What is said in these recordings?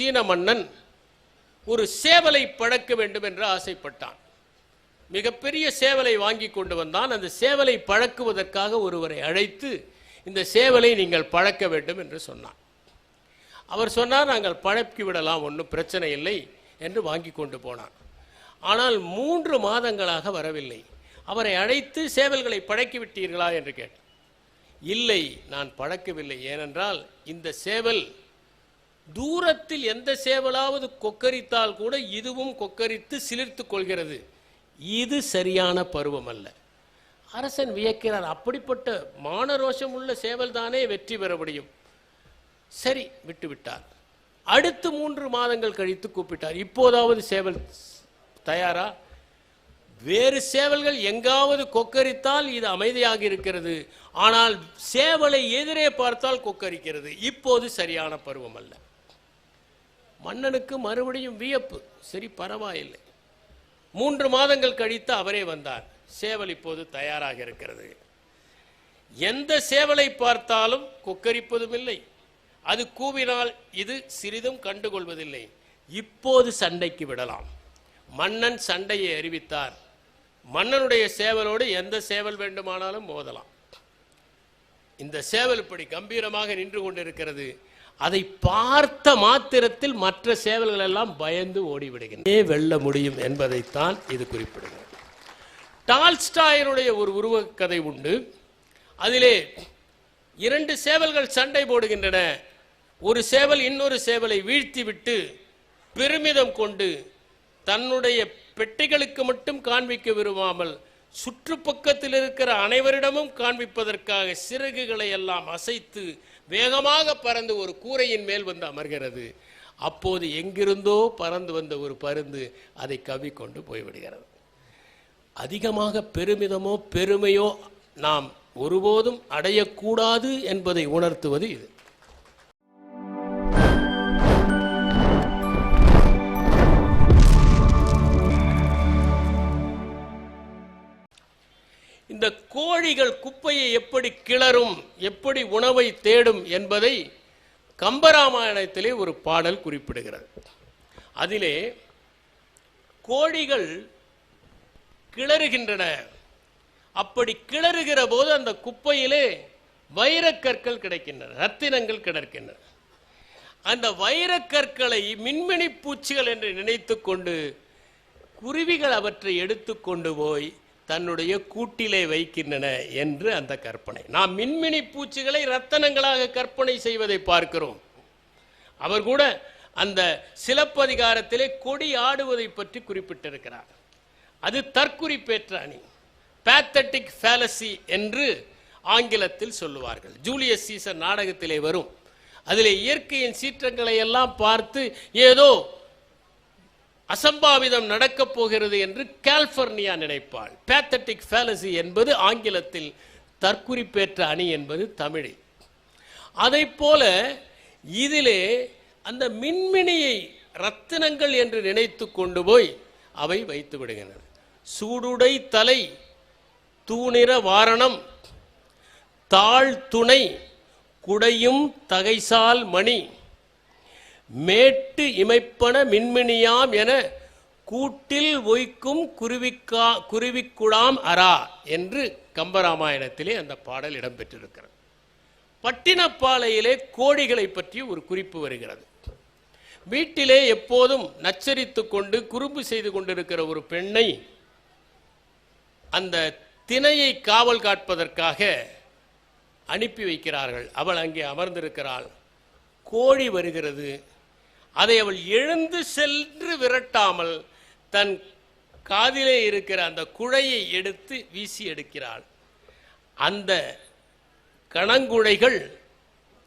சீன மன்னன் ஒரு சேவலை பழக்க வேண்டும் என்று ஆசைப்பட்டான். மிகப்பெரிய சேவலை வாங்கி கொண்டு வந்தான். அந்த சேவலை பழக்குவதற்காக ஒருவரை அழைத்து இந்த சேவலை நீங்கள் பழக்க வேண்டும் என்று சொன்னான். அவர் சொன்னார் நாங்கள் பழக்கி விடலாம் ஒன்றும் பிரச்சனை இல்லை என்று வாங்கி கொண்டு போனான். ஆனால் மூன்று மாதங்களாக வரவில்லை. அவரை அழைத்து சேவல்களை பழக்கிவிட்டீர்களா என்று கேட்டார் இல்லை நான் பழக்கவில்லை. ஏனென்றால் இந்த சேவல் தூரத்தில் எந்த சேவலாவது கொக்கரித்தால் கூட இதுவும் கொக்கரித்து சிலிர்த்து கொள்கிறது. இது சரியான பருவம் அல்ல அரசன் வியக்கிறார். அப்படிப்பட்ட மானரோஷம் உள்ள சேவல் தானே வெற்றி பெற முடியும். சரி விட்டுவிட்டார். அடுத்து மூன்று மாதங்கள் கழித்து கூப்பிட்டார். இப்போதாவது சேவல் தயாரா? வேறு சேவல்கள் எங்காவது கொக்கரித்தால் இது அமைதியாக இருக்கிறது. ஆனால் சேவலை எதிரே பார்த்தால் கொக்கரிக்கிறது. இப்போது சரியான பருவம் அல்ல மன்னனுக்கு மறுபடியும் வியப்பு. சரி பரவாயில்லை. மூன்று மாதங்கள் கழித்து அவரே வந்தார். சேவல் இப்போது தயாராக இருக்கிறது. எந்த சேவலை பார்த்தாலும் கொக்கரிப்பதும் இல்லை அது கூவினால் இது சிறிதும் கண்டுகொள்வதில்லை. இப்போது சண்டைக்கு விடலாம். மன்னன் சண்டையை அறிவித்தார். மன்னனுடைய சேவலோடு எந்த சேவல் வேண்டுமானாலும் மோதலாம். இந்த சேவல் இப்படி கம்பீரமாக நின்று கொண்டிருக்கிறது. அதை பார்த்த மாத்திரத்தில் மற்ற சேவல்கள் எல்லாம் பயந்து ஓடிவிடுகின்றன. வெல்ல முடியும் என்பதைத்தான் இது குறிப்பிடுகிறது. டால்ஸ்டாயனுடைய ஒரு உருவக் கதை உண்டு. அதிலே இரண்டு சேவல்கள் சண்டை போடுகின்றன. ஒரு சேவல் இன்னொரு சேவலை வீழ்த்திவிட்டு பெருமிதம் கொண்டு தன்னுடைய பெட்டைகளுக்கு மட்டும் காண்பிக்க விரும்பாமல் சுற்றுப்பக்கத்தில் இருக்கிற அனைவரிடமும் காண்பிப்பதற்காக சிறகுகளை எல்லாம் அசைத்து வேகமாக பறந்து ஒரு கூரையின் மேல் வந்து அமர்கிறது. அப்போது எங்கிருந்தோ பறந்து வந்த ஒரு பருந்து அதை கவிக்கொண்டு போய்விடுகிறது. அதிகமாக பெருமிதமோ பெருமையோ நாம் ஒருபோதும் அடையக்கூடாது என்பதை உணர்த்துவது இது. இந்த கோழிகள் குப்பையை எப்படி கிளறும் எப்படி உணவை தேடும் என்பதை கம்பராமாயணத்திலே ஒரு பாடல் குறிப்பிடுகிறது. அதிலே கோழிகள் கிளறுகின்றன. அப்படி கிளறுகிற போது அந்த குப்பையிலே வைரக்கற்கள் கிடைக்கின்றன ரத்தினங்கள் கிடக்கின்றன. அந்த வைரக்கற்களை மின்மினி பூச்சிகள் என்று நினைத்து கொண்டு குருவிகள் அவற்றை எடுத்துக்கொண்டு போய் தன்னுடைய கூட்டிலே வைக்கின்றன என்று அந்த கற்பனை. நாம் மின்மினி பூச்சிகளை ரத்தனங்களாக கற்பனை செய்வதை பார்க்கிறோம். அவர் கூட அந்த சிலப்பதிகாரத்திலே கொடி ஆடுவதை பற்றி குறிப்பிட்டிருக்கிறார். அது தற்குறிப்பேற்ற அணி. பேத்தட்டிக் ஃபேலசி என்று ஆங்கிலத்தில் சொல்லுவார்கள். ஜூலியஸ் சீசர் நாடகத்திலே வரும். அதிலே இயற்கையின் சீற்றங்களை எல்லாம் பார்த்து ஏதோ அசம்பாவிதம் நடக்கப் போகிறது என்று கால்பர்னியா நினைப்பாள். பேத்தட்டிக் ஃபேலசி என்பது ஆங்கிலத்தில் தற்குறிப்பேற்ற அணி என்பது தமிழில். அதை போல இதிலே அந்த மின்மினியை ரத்தினங்கள் என்று நினைத்து கொண்டு போய் அவை வைத்து விடுகின்றன. சூடுடை தலை தூணிற வாரணம் தாழ் துணை குடையும் தகைசால் மணி மேட்டு இமைப்பன மின்மினியாம் என கூட்டில் ஒய்க்கும் குருவிக்கா குருவிக்குடாம் அரா என்று கம்பராமாயணத்திலே அந்த பாடல் இடம்பெற்றிருக்கிறது. பட்டினப்பாளையிலே கோழிகளை பற்றி ஒரு குறிப்பு வருகிறது. வீட்டிலே எப்போதும் நச்சரித்து கொண்டு குறும்பு செய்து கொண்டிருக்கிற ஒரு பெண்ணை அந்த திணையை காவல் காட்பதற்காக அனுப்பி வைக்கிறார்கள். அவள் அங்கே அமர்ந்திருக்கிறாள். கோழி வருகிறது. அதை அவள் எழுந்து சென்று விரட்டாமல் தன் காதிலே இருக்கிற அந்த குழையை எடுத்து வீசி எடுக்கிறாள். அந்த கணங்குழைகள்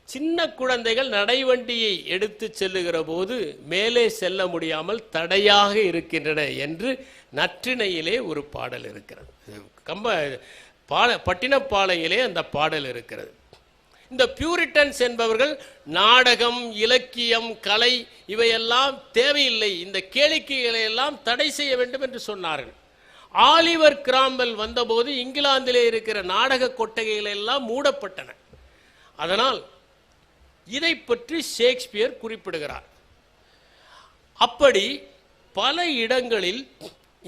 சின்ன குழந்தைகள் நடைவண்டியை எடுத்து செல்லுகிற போது மேலே செல்ல முடியாமல் தடையாக இருக்கின்றன என்று நற்றிணையிலே ஒரு பாடல் இருக்கிறது. கம்ப பால பட்டினப்பாளையிலே அந்த பாடல் இருக்கிறது. இந்த பியூரிட்டன்ஸ் என்பவர்கள் நாடகம் இலக்கியம் கலை இவையெல்லாம் தேவையில்லை. இந்த கேளிக்கைகளை எல்லாம் தடை செய்ய வேண்டும் என்று சொன்னார்கள். ஆலிவர் கிராம்பல் வந்தபோது இங்கிலாந்திலே இருக்கிற நாடக கொட்டகைகள் எல்லாம் மூடப்பட்டன. அதனால் இதை பற்றி ஷேக்ஸ்பியர் குறிப்பிடுகிறார். அப்படி பல இடங்களில்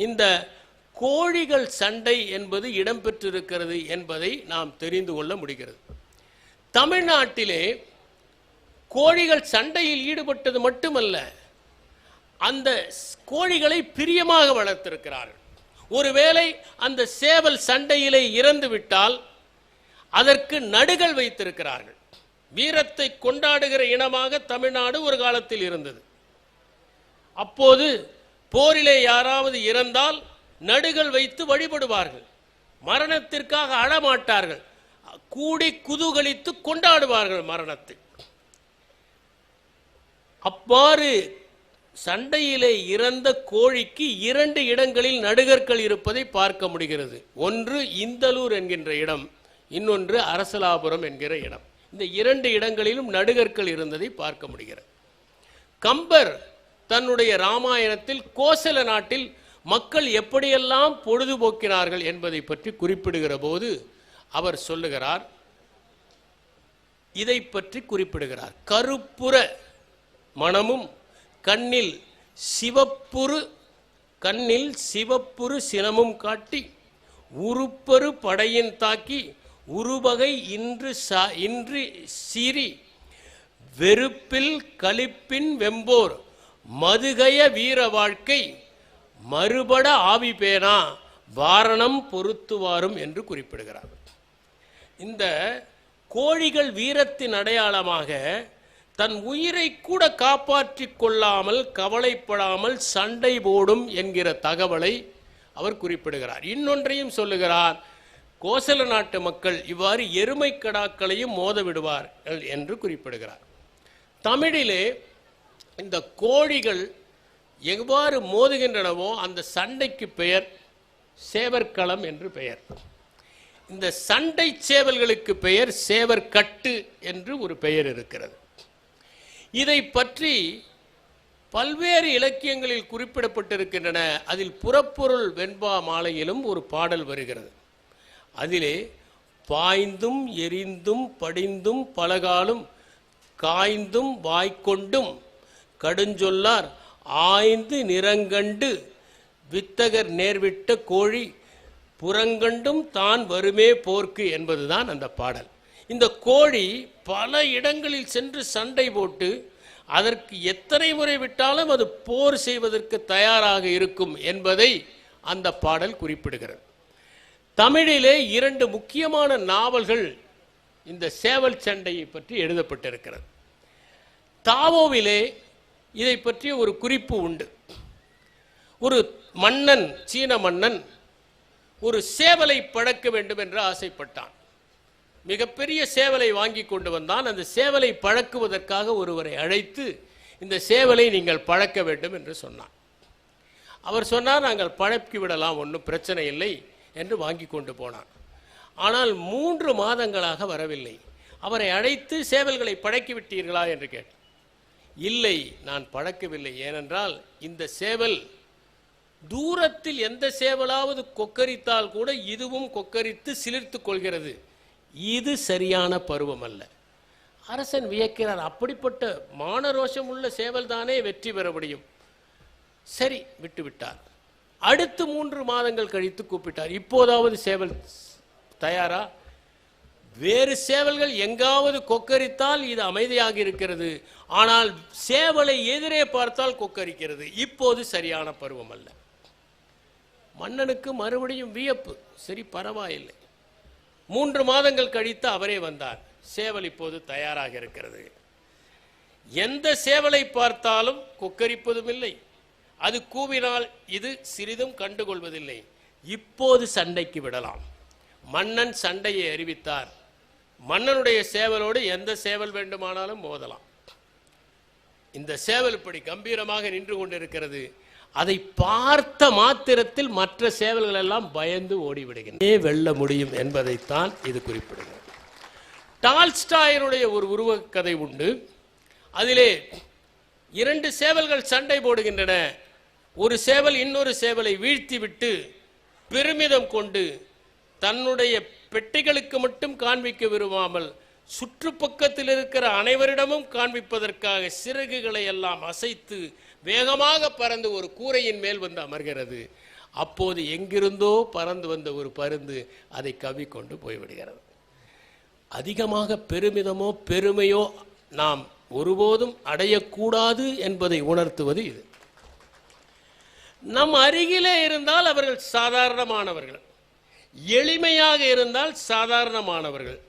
இந்த கோழிகள் சண்டை என்பது இடம்பெற்றிருக்கிறது என்பதை நாம் தெரிந்து கொள்ள முடிகிறது. தமிழ்நாட்டிலே கோழிகள் சண்டையில் ஈடுபட்டது மட்டுமல்ல அந்த ஸ்- கோழிகளை பிரியமாக வளர்த்திருக்கிறார்கள். ஒருவேளை அந்த சேவல் சண்டையிலே இறந்து விட்டால் அதற்கு நடுகள் வைத்திருக்கிறார்கள். வீரத்தை கொண்டாடுகிற இனமாக தமிழ்நாடு ஒரு காலத்தில் இருந்தது. அப்போது போரிலே யாராவது இறந்தால் நடுகள் வைத்து வழிபடுவார்கள். மரணத்திற்காக அழமாட்டார்கள். கூடி குதூகலித்து கொண்டாடுவார்கள் மரணத்தை. அவ்வாறு சண்டையிலே இறந்த கோழிக்கு இரண்டு இடங்களில் நடுகற்கள் இருப்பதை பார்க்க முடிகிறது. ஒன்று இந்தலூர் என்கின்ற இடம் இன்னொன்று அரசலாபுரம் என்கிற இடம். இந்த இரண்டு இடங்களிலும் நடுகற்கள் இருந்ததை பார்க்க முடிகிறது. கம்பர் தன்னுடைய ராமாயணத்தில் கோசல நாட்டில் மக்கள் எப்படியெல்லாம் பொழுதுபோக்கினார்கள் என்பதை பற்றி குறிப்பிடுகிற போது அவர் சொல்லுகிறார் இதை பற்றி குறிப்பிடுகிறார். கருப்புற மணமும் கண்ணில் சிவப்புரு கண்ணில் சிவப்புரு சினமும் காட்டி உருப்பரு படையின் தாக்கி உருவகை இன்று சா இன்று சீறி வெறுப்பில் களிப்பின் வெம்போர் மதுகய வீர வாழ்க்கை மறுபட ஆவி பேனா வாரணம் பொருத்துவாரும் என்று குறிப்பிடுகிறார். இந்த கோழிகள் வீரத்தின் அடையாளமாக தன் உயிரை கூட காப்பாற்றி கொள்ளாமல் கவலைப்படாமல் சண்டை போடும் என்கிற தகவலை அவர் குறிப்பிடுகிறார். இன்னொன்றையும் சொல்லுகிறார் கோசல நாட்டு மக்கள் இவ்வாறு எருமை கடாக்களையும் மோத விடுவார்கள் என்று குறிப்பிடுகிறார். தமிழிலே இந்த கோழிகள் எவ்வாறு மோதுகின்றனவோ அந்த சண்டைக்கு பெயர் சேவற்களம் என்று பெயர். இந்த சண்டை சேவல்களுக்கு பெயர் சேவற்கட்டு என்று ஒரு பெயர் இருக்கிறது. இதை பற்றி பல்வேறு இலக்கியங்களில் குறிப்பிடப்பட்டிருக்கின்றன. அதில் புறப்பொருள் வெண்பா மாலையிலும் ஒரு பாடல் வருகிறது. அதிலே பாய்ந்தும் எரிந்தும் படிந்தும் பலகாலும் காய்ந்தும் வாய்க்கொண்டும் கடுஞ்சொல்லார் ஆய்ந்து நிறங்கண்டு வித்தகர் நேர்விட்ட கோழி புறங்கண்டும் தான் வருமே போர்க்கு என்பதுதான் அந்த பாடல். இந்த கோழி பல இடங்களில் சென்று சண்டை போட்டு அதற்கு எத்தனை முறை விட்டாலும் அது போர் செய்வதற்கு தயாராக இருக்கும் என்பதை அந்த பாடல் குறிப்பிடுகிறது. தமிழிலே இரண்டு முக்கியமான நாவல்கள் இந்த சேவல் சண்டையை பற்றி எழுதப்பட்டிருக்கிறது. தாவோவிலே இதை பற்றிய ஒரு குறிப்பு உண்டு. ஒரு மன்னன் சீன மன்னன் ஒரு சேவலை பழக்க வேண்டும் என்று ஆசைப்பட்டான். மிகப்பெரிய சேவலை வாங்கி கொண்டு வந்தான். அந்த சேவலை பழக்குவதற்காக ஒருவரை அழைத்து இந்த சேவலை நீங்கள் பழக்க வேண்டும் என்று சொன்னான். அவர் சொன்னார் நாங்கள் பழக்கி விடலாம் ஒன்றும் பிரச்சனை இல்லை என்று வாங்கி கொண்டு போனான். ஆனால் மூன்று மாதங்களாக வரவில்லை. அவரை அழைத்து சேவல்களை பழக்கி விட்டீர்களா? என்று கேட்டார் இல்லை நான் பழக்கவில்லை. ஏனென்றால் இந்த சேவல் தூரத்தில் எந்த சேவலாவது கொக்கரித்தால் கூட இதுவும் கொக்கரித்து சிலிர்த்து கொள்கிறது. இது சரியான பருவம் அல்ல அரசன் வியக்கிறார். அப்படிப்பட்ட மானரோஷம் உள்ள சேவல் தானே வெற்றி பெற முடியும். சரி விட்டுவிட்டார். அடுத்து மூன்று மாதங்கள் கழித்து கூப்பிட்டார். இப்போதாவது சேவல் தயாரா? வேறு சேவல்கள் எங்காவது கொக்கரித்தால் இது அமைதியாக இருக்கிறது. ஆனால் சேவலை எதிரே பார்த்தால் கொக்கரிக்கிறது. இப்போது சரியான பருவம் அல்ல மன்னனுக்கு மறுபடியும் வியப்பு. சரி பரவாயில்லை. மூன்று மாதங்கள் கழித்து அவரே வந்தார். சேவல் இப்போது தயாராக இருக்கிறது. எந்த சேவலை பார்த்தாலும் கொக்கரிப்பதும் இல்லை அது கூவினால் இது சிறிதும் கண்டுகொள்வதில்லை. இப்போது சண்டைக்கு விடலாம். மன்னன் சண்டையை அறிவித்தார். மன்னனுடைய சேவலோடு எந்த சேவல் வேண்டுமானாலும் மோதலாம். இந்த சேவல் இப்படி கம்பீரமாக நின்று கொண்டிருக்கிறது. அதை பார்த்த மாத்திரத்தில் மற்ற சேவல்கள் எல்லாம் பயந்து ஓடிவிடுகின்றன. வெல்ல முடியும் என்பதைத்தான் இது குறிப்பிடுகிறது. டால்ஸ்டாயனுடைய ஒரு உருவக் கதை உண்டு. அதிலே இரண்டு சேவல்கள் சண்டை போடுகின்றன. ஒரு சேவல் இன்னொரு சேவலை வீழ்த்திவிட்டு பெருமிதம் கொண்டு தன்னுடைய பெட்டிகளுக்கு மட்டும் காண்பிக்க விரும்பாமல் சுற்றுப்பக்கத்தில் இருக்கிற அனைவரிடமும் காண்பிப்பதற்காக சிறகுகளை எல்லாம் அசைத்து வேகமாக பறந்து ஒரு கூரையின் மேல் வந்து அமர்கிறது. அப்போது எங்கிருந்தோ பறந்து வந்த ஒரு பருந்து அதை கவிக்கொண்டு போய்விடுகிறது. அதிகமாக பெருமிதமோ பெருமையோ நாம் ஒருபோதும் அடையக்கூடாது என்பதை உணர்த்துவது இது. நம் அருகிலே இருந்தால் அவர்கள் சாதாரணமானவர்கள். எளிமையாக இருந்தால் சாதாரணமானவர்கள்.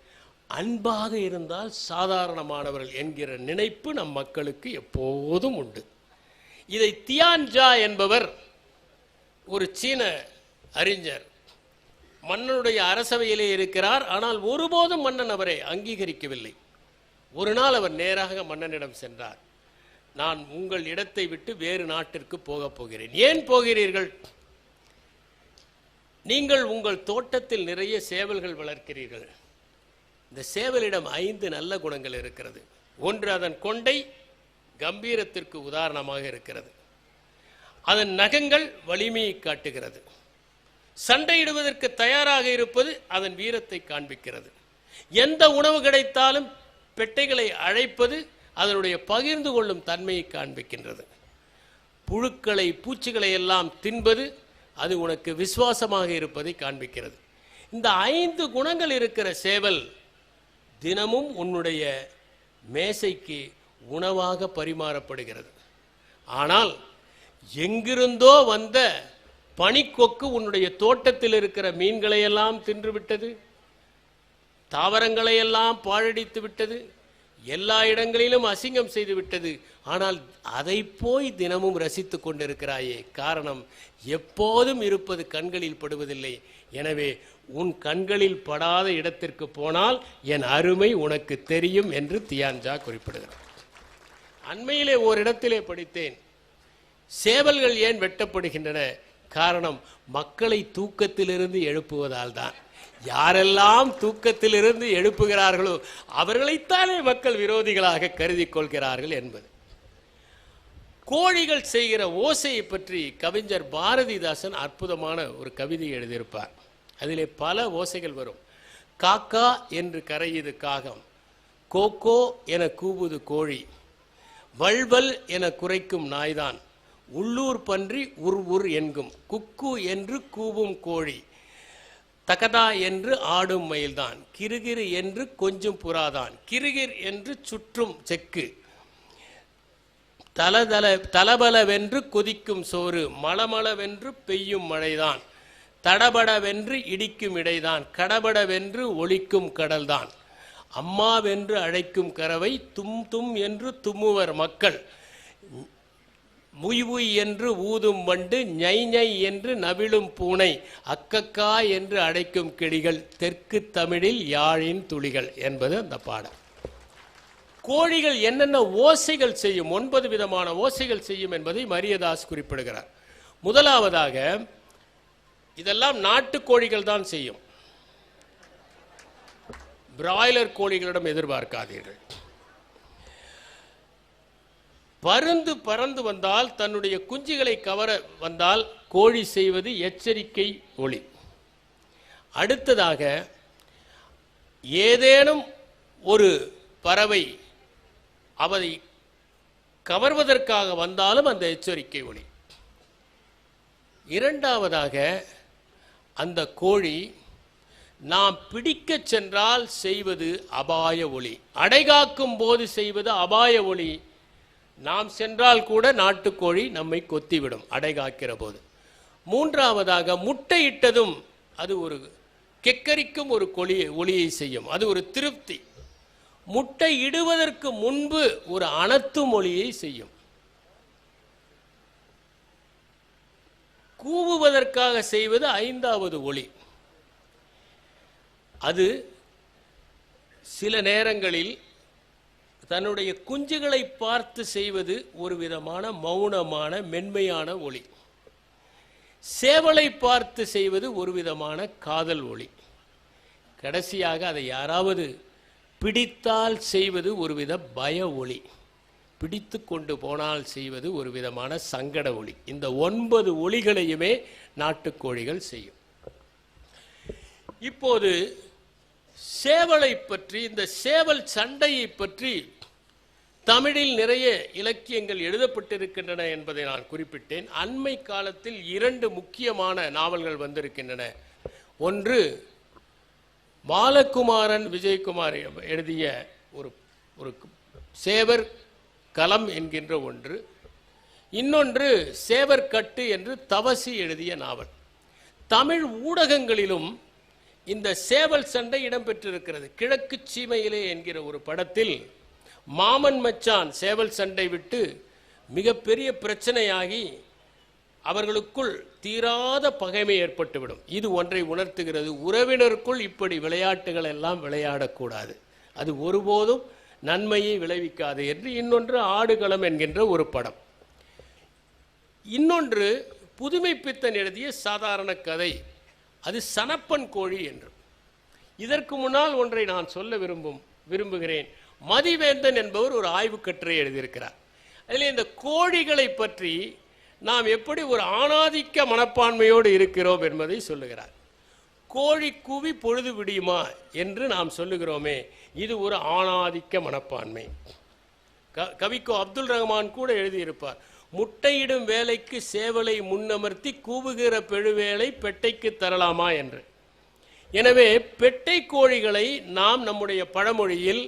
அன்பாக இருந்தால் சாதாரணமானவர்கள் என்கிற நினைப்பு நம் மக்களுக்கு எப்போதும் உண்டு. இதை தியான்ஜா என்பவர் ஒரு சீன அறிஞர். மன்னனுடைய அரசவையிலே இருக்கிறார் ஆனால் ஒருபோதும் மன்னன் அவரை அங்கீகரிக்கவில்லை. ஒரு நாள் அவர் நேராக மன்னனிடம் சென்றார். நான் உங்கள் இடத்தை விட்டு வேறு நாட்டிற்கு போகப் போகிறேன். ஏன் போகிறீர்கள்? நீங்கள் உங்கள் தோட்டத்தில் நிறைய சேவல்கள் வளர்க்கிறீர்கள். இந்த சேவலிடம் ஐந்து நல்ல குணங்கள் இருக்கிறது. ஒன்று அதன் கொண்டை கம்பீரத்திற்கு உதாரணமாக இருக்கிறது. அதன் நகங்கள் வலிமையை காட்டுகிறது. சண்டையிடுவதற்கு தயாராக இருப்பது அதன் வீரத்தை காண்பிக்கிறது. எந்த உணவு கிடைத்தாலும் பெட்டைகளை அழைப்பது அதனுடைய பகிர்ந்து கொள்ளும் தன்மையை காண்பிக்கின்றது. புழுக்களை பூச்சிகளை எல்லாம் தின்பது அது உனக்கு விசுவாசமாக இருப்பதை காண்பிக்கிறது. இந்த ஐந்து குணங்கள் இருக்கிற சேவல் தினமும் உன்னுடைய மேசைக்கு உணவாக பரிமாறப்படுகிறது. ஆனால் எங்கிருந்தோ வந்த பனிக்கொக்கு உன்னுடைய தோட்டத்தில் இருக்கிற மீன்களையெல்லாம் தின்றுவிட்டது தாவரங்களை எல்லாம் பாழடித்து விட்டது எல்லா இடங்களிலும் அசிங்கம் செய்து விட்டது. ஆனால் அதை போய் தினமும் ரசித்து கொண்டிருக்கிறாயே காரணம் எப்போதும் இருப்பது கண்களில் படுவதில்லை. எனவே உன் கண்களில் படாத இடத்திற்கு போனால் என் அருமை உனக்கு தெரியும் என்று தியான்ஜா குறிப்பிடுகிறார். அண்மையிலே ஓரிடத்திலே படித்தேன். சேவல்கள் ஏன் வெட்டப்படுகின்றன? காரணம் மக்களை தூக்கத்திலிருந்து எழுப்புவதால் தான் யாரெல்லாம் தூக்கத்திலிருந்து எழுப்புகிறார்களோ அவர்களைத்தானே மக்கள் விரோதிகளாக கருதி கொள்கிறார்கள் என்பது. கோழிகள் செய்கிற ஓசையை பற்றி கவிஞர் பாரதிதாசன் அற்புதமான ஒரு கவிதை எழுதியிருப்பார். அதிலே பல ஓசைகள் வரும். காக்கா என்று கரையுது காகம் கோகோ என கூவுது கோழி வல்வல் என குறைக்கும் நாய்தான். உள்ளூர் பன்றி உர் உர் என்கும். குக்கு என்று கூவும் கோழி. தகதா என்று ஆடும் மயில்தான். கிருகிரு என்று கொஞ்சம் புறாதான். கிருகிர் என்று சுற்றும் செக்கு. தலதல தலபலவென்று கொதிக்கும் சோறு. மலமளவென்று பெய்யும் மழைதான். தடபடவென்று இடிக்கும் இடைதான். கடபடவென்று ஒழிக்கும் கடல்தான். அம்மாவென்று அழைக்கும் கறவை தும் தும் என்று தும்முவர் மக்கள். முய் என்று ஊதும் வண்டு ñை ñை என்று நவிழும் பூனை அக்கக்கா என்று அழைக்கும் கிளிகள் தெற்கு தமிழில் யாழின் துளிகள் என்பது அந்த பாடம் கோழிகள் என்னென்ன ஓசைகள் செய்யும் ஒன்பது விதமான ஓசைகள் செய்யும் என்பதை மரியதாஸ் குறிப்பிடுகிறார். முதலாவதாக இதெல்லாம் நாட்டு கோழிகள் தான் செய்யும். பிராய்லர் கோழிகளிடம் எதிர்பார்க்காதீர்கள். பருந்து பறந்து வந்தால் தன்னுடைய குஞ்சுகளை கவர வந்தால் கோழி செய்வது எச்சரிக்கை ஒளி. அடுத்ததாக ஏதேனும் ஒரு பறவை அவதை கவர்வதற்காக வந்தாலும் அந்த எச்சரிக்கை ஒளி. இரண்டாவதாக அந்த கோழி நாம் பிடிக்கச் சென்றால் செய்வது அபாய ஒளி. அடைகாக்கும் போது செய்வது அபாய ஒளி. நாம் சென்றால் கூட நாட்டுக்கோழி நம்மை கொத்திவிடும் அடைகாக்கிற போது. மூன்றாவதாக முட்டையிட்டதும் அது ஒரு கெக்கரிக்கும் ஒரு கொலியை ஒளியை செய்யும். அது ஒரு திருப்தி. முட்டை இடுவதற்கு முன்பு ஒரு அனத்து ஒளியை செய்யும். கூவுவதற்காக செய்வது ஐந்தாவது ஒளி. அது சில நேரங்களில் தன்னுடைய குஞ்சுகளை பார்த்து செய்வது ஒரு விதமான மௌனமான மென்மையான ஒளி. சேவலை பார்த்து செய்வது ஒரு விதமான காதல் ஒளி. கடைசியாக அதை யாராவது பிடித்தால் செய்வது ஒருவித பய ஒளி. பிடித்து கொண்டு போனால் செய்வது ஒரு விதமான சங்கட ஒளி. இந்த ஒன்பது ஒளிகளையுமே நாட்டுக்கோழிகள் செய்யும். இப்போது சேவலை பற்றி இந்த சேவல் சண்டையை பற்றி தமிழில் நிறைய இலக்கியங்கள் எழுதப்பட்டிருக்கின்றன என்பதை நான் குறிப்பிட்டேன். அண்மை காலத்தில் இரண்டு முக்கியமான நாவல்கள் வந்திருக்கின்றன. ஒன்று பாலகுமாரன் விஜயகுமார் எழுதிய ஒரு ஒரு சேவர் களம் என்கின்ற ஒன்று. இன்னொன்று சேவர் கட்டு என்று தவசி எழுதிய நாவல். தமிழ் ஊடகங்களிலும் இந்த சேவல் சண்டை இடம்பெற்றிருக்கிறது. கிழக்கு சீமையிலே என்கிற ஒரு படத்தில் மாமன் மச்சான் சேவல் சண்டை விட்டு மிகப்பெரிய பிரச்சனையாகி அவர்களுக்குள் தீராத பகைமை ஏற்பட்டுவிடும். இது ஒன்றை உணர்த்துகிறது. உறவினருக்குள் இப்படி விளையாட்டுகள் எல்லாம் விளையாடக்கூடாது. அது ஒருபோதும் நன்மையை விளைவிக்காது என்று இன்னொன்று ஆடுகளம் என்கின்ற ஒரு படம். இன்னொன்று புதுமைப்பித்தன் எழுதிய சாதாரண கதை. அது சனப்பன் கோழி என்று. இதற்கு முன்னால் ஒன்றை நான் சொல்ல விரும்பும் விரும்புகிறேன். மதிவேந்தன் என்பவர் ஒரு ஆய்வு கட்டுரை எழுதியிருக்கிறார். அதில் இந்த கோழிகளை பற்றி நாம் எப்படி ஒரு ஆணாதிக்க மனப்பான்மையோடு இருக்கிறோம் என்பதை சொல்லுகிறார். கோழி கூவி பொழுது விடியுமா என்று நாம் சொல்லுகிறோமே இது ஒரு ஆணாதிக்க மனப்பான்மை. க கவிக்கோ அப்துல் ரஹ்மான் கூட எழுதியிருப்பார். முட்டையிடும் வேலைக்கு சேவலை முன்னமர்த்தி கூவுகிற பெழுவேளை பெட்டைக்கு தரலாமா என்று. எனவே பெட்டை கோழிகளை நாம் நம்முடைய பழமொழியில்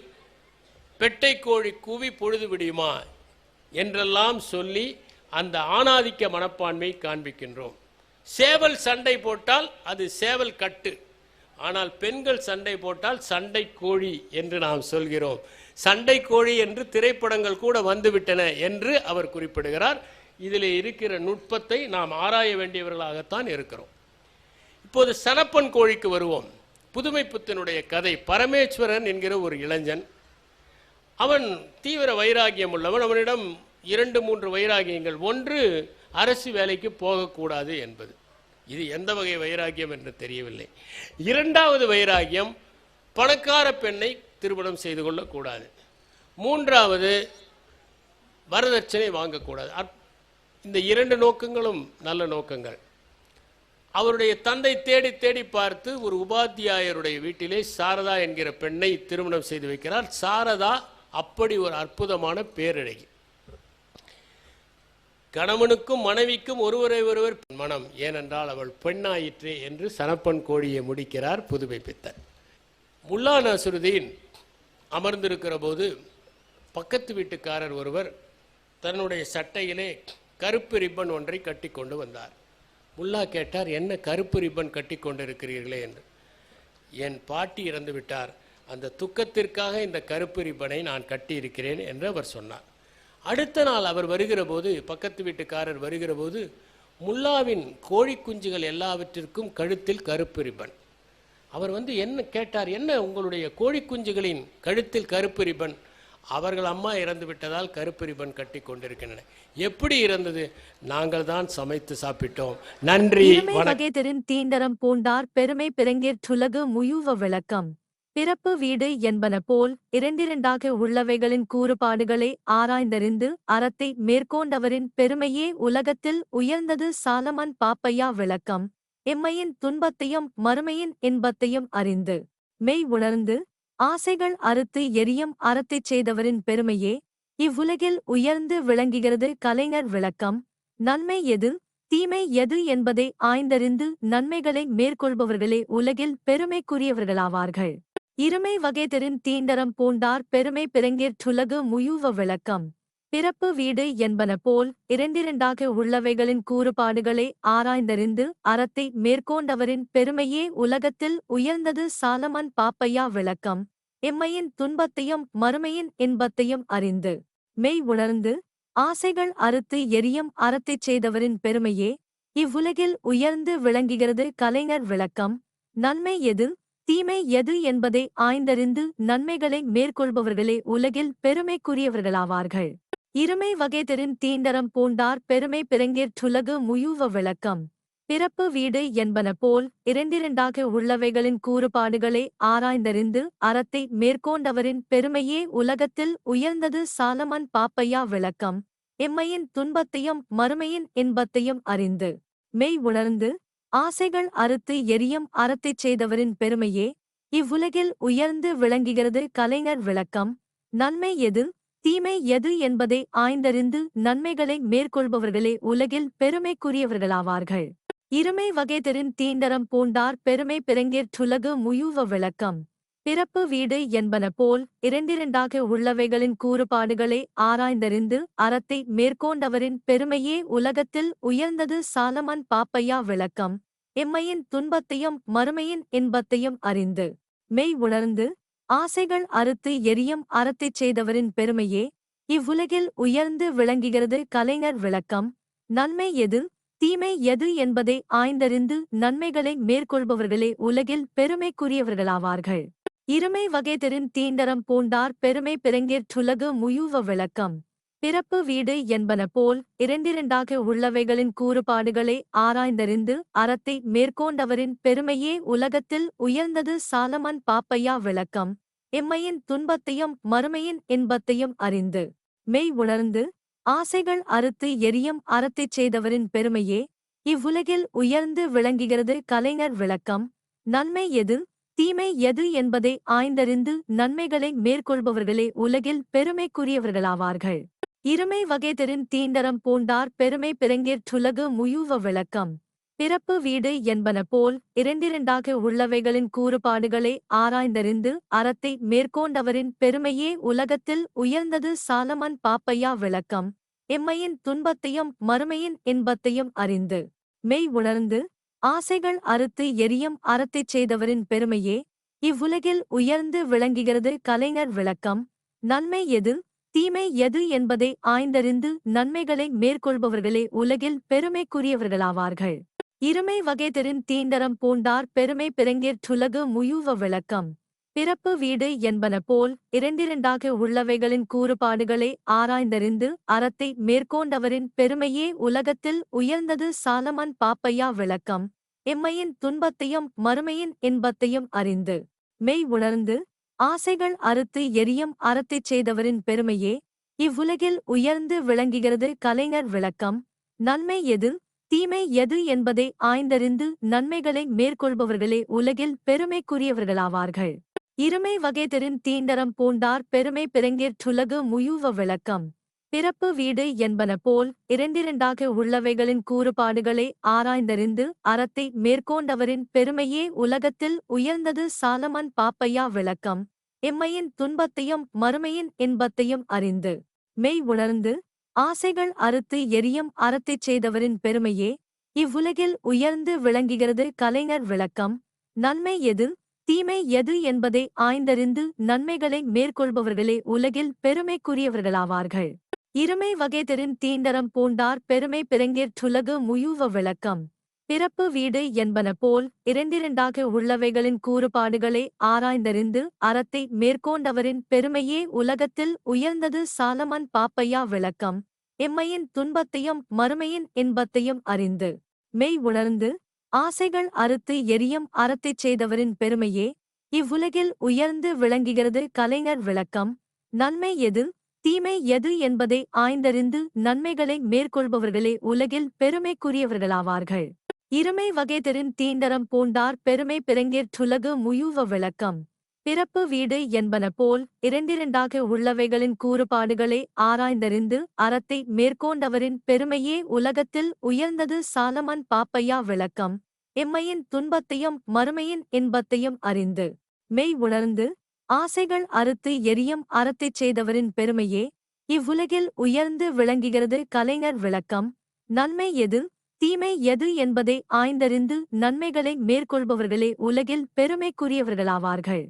பெட்டை கோழி கூவி பொழுது விடியுமா என்றெல்லாம் சொல்லி அந்த ஆணாதிக்க மனப்பான்மை காண்பிக்கின்றோம். சேவல் சண்டை போட்டால் அது சேவல் கட்டு. ஆனால் பெண்கள் சண்டை போட்டால் சண்டை கோழி என்று நாம் சொல்கிறோம். சண்டை கோழி என்று திரைப்படங்கள் கூட வந்துவிட்டன என்று அவர் குறிப்பிடுகிறார். இதில் இருக்கிற நுட்பத்தை நாம் ஆராய வேண்டியவர்களாகத்தான் இருக்கிறோம். இப்போது சனப்பன் கோழிக்கு வருவோம். புதுமைப்புத்தனுடைய கதை பரமேஸ்வரன் என்கிற ஒரு இளைஞன். அவன் தீவிர வைராகியம் உள்ளவன். அவனிடம் இரண்டு மூன்று வைராகியங்கள். ஒன்று அரசு வேலைக்கு போகக்கூடாது என்பது. இது எந்த வகை வைராகியம் என்று தெரியவில்லை. இரண்டாவது வைராகியம் பணக்கார பெண்ணை திருமணம் செய்து கொள்ளக்கூடாது. மூன்றாவது வரதட்சணை வாங்கக்கூடாது. இந்த இரண்டு நோக்கங்களும் நல்ல நோக்கங்கள். அவருடைய தந்தை தேடி தேடி பார்த்து ஒரு உபாத்தியாயருடைய வீட்டிலே சாரதா என்கிற பெண்ணை திருமணம் செய்து வைக்கிறார். சாரதா அப்படி ஒரு அற்புதமான பேரழகி. கணவனுக்கும் மனைவிக்கும் ஒருவரை ஒருவர் மனம். ஏனென்றால் அவள் பெண்ணாயிற்றே என்று சனப்பன் கோழியை முடிக்கிறார் புதுமை பித்தன். முல்லா நசுருதீன் அமர்ந்திருக்கிற போது பக்கத்து வீட்டுக்காரர் ஒருவர் தன்னுடைய சட்டையிலே கருப்பு ரிப்பன் ஒன்றை கட்டி கொண்டு வந்தார். முல்லா கேட்டார் என்ன கருப்பு ரிப்பன் கட்டி கொண்டிருக்கிறீர்களே என்று. என் பாட்டி இறந்து விட்டார். அந்த துக்கத்திற்காக இந்த கருப்பு ரிப்பனை நான் கட்டியிருக்கிறேன் என்று அவர் சொன்னார். அடுத்த நாள் அவர் வருகிற போது பக்கத்து வீட்டுக்காரர் வருகிற போது முல்லாவின் கோழி குஞ்சுகள் எல்லாவற்றிற்கும் கழுத்தில் கருப்பு ரிப்பன். அவர் வந்து என்ன கேட்டார் என்ன உங்களுடைய கோழி குஞ்சுகளின் கழுத்தில் கருப்பு ரிப்பன் அவர்கள் அம்மா இறந்து விட்டதால் கருப்பு ரிப்பன் கட்டி கொண்டிருக்கின்றன. எப்படி இறந்தது நாங்கள் தான் சமைத்து சாப்பிட்டோம். நன்றி வகைதரின் தீண்டரம் பூண்டார் பெருமை பிறங்கிற்றுலகு முயுவ விளக்கம். பிறப்பு வீடு என்பன போல் இரண்டிரண்டாக உள்ளவைகளின் கூறுபாடுகளை ஆராய்ந்தறிந்து அறத்தை மேற்கொண்டவரின் பெருமையே உலகத்தில் உயர்ந்தது சாலமன் பாப்பையா விளக்கம். எம்மையின் துன்பத்தையும் மறுமையின் இன்பத்தையும் அறிந்து. மெய் உணர்ந்து ஆசைகள் அறுத்து எரியும் அறத்தைச் செய்தவரின் பெருமையே இவ்வுலகில் உயர்ந்து விளங்குகிறது கலைஞர் விளக்கம். நன்மை எது தீமை எது என்பதை ஆய்ந்தறிந்து நன்மைகளை மேற்கொள்பவர்களே உலகில் பெருமைக்குரியவர்களாவார்கள். இருமை வகைதரின் தீண்டரம் பூண்டார் பெருமை பிறங்கிற்றுலகு முயுவ விளக்கம். பிறப்பு வீடு என்பன போல் இரண்டிரண்டாக உள்ளவைகளின் கூறுபாடுகளை ஆராய்ந்தறிந்து அறத்தை மேற்கொண்டவரின் பெருமையே உலகத்தில் உயர்ந்தது சாலமன் பாப்பையா விளக்கம். எம்மையின் துன்பத்தையும் மறுமையின் இன்பத்தையும் அறிந்து மெய் உணர்ந்து ஆசைகள் அறுத்து எரியும் அறத்தைச் செய்தவரின் பெருமையே இவ்வுலகில் உயர்ந்து விளங்குகிறது கலைஞர் விளக்கம். நன்மை எது? தீமை எது என்பதை ஆய்ந்தறிந்து நன்மைகளை மேற்கொள்பவர்களே உலகில் பெருமைக்குரியவர்களாவார்கள். இருமை வகைதரின் தீண்டரம் பூண்டார் பெருமை பிறங்கிற்றுலகு முயூவ விளக்கம். பிறப்பு வீடு என்பன போல் இரண்டிரண்டாக உள்ளவைகளின் கூறுபாடுகளை ஆராய்ந்தறிந்து அறத்தை மேற்கொண்டவரின் பெருமையே உலகத்தில் உயர்ந்தது சாலமன் பாப்பையா விளக்கம். எம்மையின் துன்பத்தையும் மறுமையின் இன்பத்தையும் அறிந்து மெய் உணர்ந்து ஆசைகள் அறுத்து எரியும் அறத்தைச் செய்தவரின் பெருமையே இவ்வுலகில் உயர்ந்து விளங்குகிறது கலைஞர் விளக்கம். நன்மை எது? தீமை எது என்பதை ஆய்ந்தறிந்து நன்மைகளை மேற்கொள்பவர்களே உலகில் பெருமைக்குரியவர்களாவார்கள். இருமை வகைதரின் தீண்டரம் பூண்டார் பெருமை பிறங்கேற்றுலகு முயூவ விளக்கம். பிறப்பு வீடு என்பன போல் இரண்டிரண்டாக உள்ளவைகளின் கூறுபாடுகளை ஆராய்ந்தறிந்து அறத்தை மேற்கொண்டவரின் பெருமையே உலகத்தில் உயர்ந்தது சாலமன் பாப்பையா விளக்கம். எம்மையின் துன்பத்தையும் மறுமையின் இன்பத்தையும் அறிந்து மெய் உணர்ந்து ஆசைகள் அறுத்து எரியும் அறத்தைச் செய்தவரின் பெருமையே இவ்வுலகில் உயர்ந்து விளங்குகிறது கலைஞர் விளக்கம். நன்மை எது? தீமை எது என்பதை ஆய்ந்தறிந்து நன்மைகளை மேற்கொள்பவர்களே உலகில் பெருமைக்குரியவர்களாவார்கள். இருமை வகைதரின் தீண்டரம் பூண்டார் பெருமை பிறங்கேற்றுலகு முயுவ விளக்கம். பிறப்பு வீடு என்பன போல் இரண்டிரண்டாக உள்ளவைகளின் கூறுபாடுகளை ஆராய்ந்தறிந்து அறத்தை மேற்கொண்டவரின் பெருமையே உலகத்தில் உயர்ந்தது சாலமன் பாப்பையா விளக்கம். எம்மையின் துன்பத்தையும் மறுமையின் இன்பத்தையும் அறிந்து மெய் உணர்ந்து ஆசைகள் அறுத்து எரியும் அறத்தைச் செய்தவரின் பெருமையே இவ்வுலகில் உயர்ந்து விளங்குகிறது கலைஞர் விளக்கம். நன்மை எது? தீமை எது என்பதை ஆய்ந்தறிந்து நன்மைகளை மேற்கொள்பவர்களே உலகில் பெருமைக்குரியவர்களாவார்கள். இருமை வகைதரின் தீண்டரம் பூண்டார் பெருமை பிறங்கேற்றுலகு முயூவ விளக்கம். பிறப்பு வீடு என்பன போல் இரண்டிரண்டாக உள்ளவைகளின் கூறுபாடுகளை ஆராய்ந்தறிந்து அறத்தை மேற்கொண்டவரின் பெருமையே உலகத்தில் உயர்ந்தது சாலமன் பாப்பையா விளக்கம். எம்மையின் துன்பத்தையும் மறுமையின் இன்பத்தையும் அறிந்து மெய் உணர்ந்து ஆசைகள் அறுத்து எரியும் அறத்தைச் செய்தவரின் பெருமையே இவ்வுலகில் உயர்ந்து விளங்குகிறது கலைஞர் விளக்கம். நன்மை எது? தீமை எது என்பதை ஆய்ந்தறிந்து நன்மைகளை மேற்கொள்பவர்களே உலகில் பெருமைக்குரியவர்களாவார்கள். இருமை வகைதரின் தீண்டரம் பூண்டார் பெருமை பிறங்கேற்றுலகு முயூவ விளக்கம். பிறப்பு வீடு என்பன போல் இரண்டிரண்டாக உள்ளவைகளின் கூறுபாடுகளை ஆராய்ந்தறிந்து அறத்தை மேற்கொண்டவரின் பெருமையே உலகத்தில் உயர்ந்தது சாலமன் பாப்பையா விளக்கம். எம்மையின் துன்பத்தையும் மறுமையின் இன்பத்தையும் அறிந்து மெய் உணர்ந்து ஆசைகள் அறுத்து எரியும் அறத்தைச் செய்தவரின் பெருமையே இவ்வுலகில் உயர்ந்து விளங்குகிறது கலைஞர் விளக்கம். நன்மை எது? தீமை எது என்பதை ஆய்ந்தறிந்து நன்மைகளை மேற்கொள்பவர்களே உலகில் பெருமைக்குரியவர்களாவார்கள். இருமை வகைதரின் தீண்டரம் பூண்டார் பெருமை பிறங்கேற்றுலகு முயுவ விளக்கம். பிறப்பு வீடு என்பன போல் இரண்டிரண்டாக உள்ளவைகளின் கூறுபாடுகளை ஆராய்ந்தறிந்து அறத்தை மேற்கொண்டவரின் பெருமையே உலகத்தில் உயர்ந்தது சாலமன் பாப்பையா விளக்கம். எம்மையின் துன்பத்தையும் மறுமையின் இன்பத்தையும் அறிந்து மெய் உணர்ந்து ஆசைகள் அறுத்து எரியும் அறத்தைச் செய்தவரின் பெருமையே இவ்வுலகில் உயர்ந்து விளங்குகிறது கலைஞர் விளக்கம். நன்மை எது? தீமை எது என்பதை ஆய்ந்தறிந்து நன்மைகளை மேற்கொள்பவர்களே உலகில் பெருமைக்குரியவர்களாவார்கள். இருமை வகைதரின் தீண்டரம் பூண்டார் பெருமை பிறங்கேற்றுலகு முயூவ விளக்கம். பிறப்பு வீடு என்பன போல் இரண்டிரண்டாக உள்ளவைகளின் கூறுபாடுகளை ஆராய்ந்தறிந்து அறத்தை மேற்கொண்டவரின் பெருமையே உலகத்தில் உயர்ந்தது சாலமன் பாப்பையா விளக்கம். எம்மையின் துன்பத்தையும் மறுமையின் இன்பத்தையும் அறிந்து மெய் உணர்ந்து ஆசைகள் அறுத்து எரியும் அறத்தைச் செய்தவரின் பெருமையே இவ்வுலகில் உயர்ந்து விளங்குகிறது கலைஞர் விளக்கம். நன்மை எது? தீமை எது என்பதை ஆய்ந்தறிந்து நன்மைகளை மேற்கொள்பவர்களே உலகில் பெருமைக்குரியவர்களாவார்கள். இருமை வகைதரின் தீண்டரம் பூண்டார் பெருமை பிறங்கேற்றுலகு முயுவ விளக்கம். பிறப்பு வீடு என்பன போல் இரண்டிரண்டாக உள்ளவைகளின் கூறுபாடுகளை ஆராய்ந்தறிந்து அறத்தை மேற்கொண்டவரின் பெருமையே உலகத்தில் உயர்ந்தது சாலமன் பாப்பையா விளக்கம். எம்மையின் துன்பத்தையும் மறுமையின் இன்பத்தையும் அறிந்து மெய் உணர்ந்து ஆசைகள் அறுத்து எரியும் அறத்தைச் செய்தவரின் பெருமையே இவ்வுலகில் உயர்ந்து விளங்குகிறது கலைஞர் விளக்கம். நன்மை எது? தீமை எது என்பதை ஆய்ந்தறிந்து நன்மைகளை மேற்கொள்பவர்களே உலகில் பெருமைக்குரியவர்களாவார்கள்.